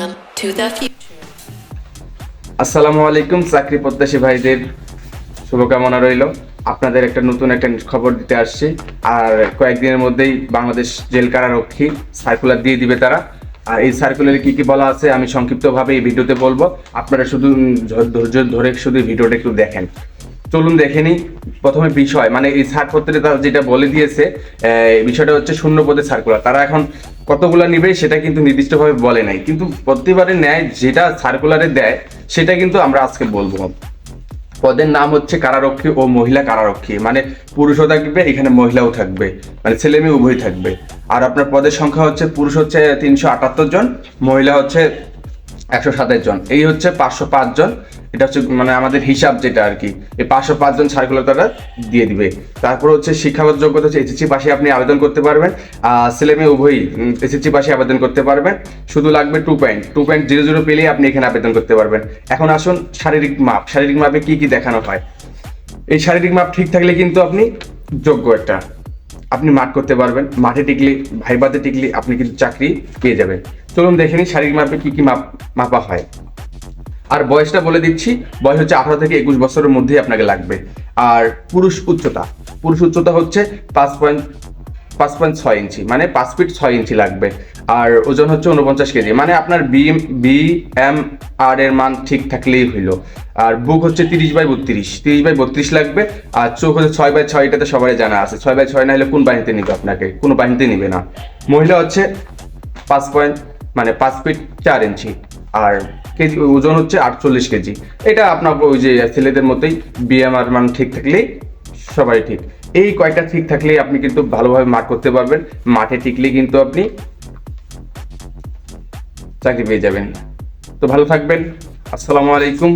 Welcome to the future. আসসালামু আলাইকুম, চাকরি প্রত্যাশী ভাইদের শুভকামনা রইল। আপনাদের একটা নতুন একটা খবর দিতে আসছি। আর কয়েকদিনের মধ্যেই বাংলাদেশ জেল কারারক্ষী সার্কুলার দিয়ে দিবে তারা। আর এই সার্কুলারে কি কি বলা আছে আমি সংক্ষিপ্তভাবে এই ভিডিওতে বলব। আপনারা শুধু ধৈর্য ধরে শুধু ভিডিওটা একটু দেখেন। চলুন দেখে নিই। প্রথমে বিষয় মানে এই ছাড়পত্রে তারা যেটা বলে দিয়েছে বিষয়টা হচ্ছে শূন্য পদে সার্কুলার। তারা এখন কতগুলো নিবে সেটা কিন্তু নির্দিষ্টভাবে বলে নাই। কিন্তু প্রতিবারের ন্যায় যেটা সার্কুলারে দেয়, সেটা কিন্তু আমরা আজকে বলব। পদের নাম হচ্ছে কারারক্ষী ও মহিলা কারারক্ষী। মানে পুরুষও থাকবে, এখানে মহিলাও থাকবে। মানে ছেলে মেয়ে উভয় থাকবে। আর আপনার পদের সংখ্যা হচ্ছে, পুরুষ হচ্ছে তিনশো আটাত্তর জন, মহিলা হচ্ছে একশো সাতাশ জন। এই হচ্ছে পাঁচশো পাঁচ জন। এটা হচ্ছে মানে আমাদের হিসাব যেটা আর কি। এই পাঁচশো পাঁচ জন সার্কুলার তারা দিয়ে দিবে। তারপর হচ্ছে শিক্ষাগত যোগ্যতা হচ্ছে এসএসসি পাশে আপনি আবেদন করতে পারবেন। আর ছেলে মেয়ে উভয়ই এসএসসি পাশে আবেদন করতে পারবেন। শুধু লাগবে two point two point zero zero পেলেই আপনি এখানে আবেদন করতে পারবেন। এখন আসুন শারীরিক মাপ। শারীরিক মাপে কি কি দেখানো হয়? এই শারীরিক মাপ ঠিক থাকলে কিন্তু আপনি যোগ্য একটা। আপনি মাঠ করতে পারবেন। মাঠে টিকলে, ভাইবাতে টিকলে আপনি কিন্তু চাকরি পেয়ে যাবেন। চলুন দেখে নিন শারীরিক মাপে কি কি মাপ, মাপা হয়। আর বয়সটা বলে দিচ্ছি, বয়স হচ্ছে আঠারো থেকে একুশ বছরের মধ্যেই আপনাকে লাগবে। আর পুরুষ উচ্চতা পুরুষ উচ্চতা হচ্ছে পাঁচ পয়েন্ট পাঁচ পয়েন্ট ছয় ইঞ্চি মানে পাঁচ ফিট ছয় ইঞ্চি লাগবে। আর ওজন হচ্ছে উনপঞ্চাশ কেজি। মানে আপনার বি বি এম আর এর মান ঠিক থাকলেই হইল। আর বুক হচ্ছে তিরিশ বাই বত্রিশ। তিরিশ বাই বত্রিশ লাগবে, আর চোখ হচ্ছে ছয় বাই ছয়, এটাতে সবাই জানা আছে। ছয় বাই ছয় না হলে কোন বাহিনীতে নিবে আপনাকে? কোনো বাহিনীতে নিবে না। মহিলা হচ্ছে পাঁচ পয়েন্ট মানে পাঁচ ফিট চার ইঞ্চি। আর কেজি, ওজন হচ্ছে আটচল্লিশ কেজি। এটা আপনার ওই যে ছেলেদের মতোই বিএমআর মান ঠিক থাকলেই সবাই ঠিক। এই কয়টা ঠিক থাকলেই আপনি কিন্তু ভালোভাবে মাঠ করতে পারবেন। মাঠে টিকলেই কিন্তু আপনি চাকরি পেয়ে যাবেন। তো ভালো থাকবেন। আসসালামু আলাইকুম।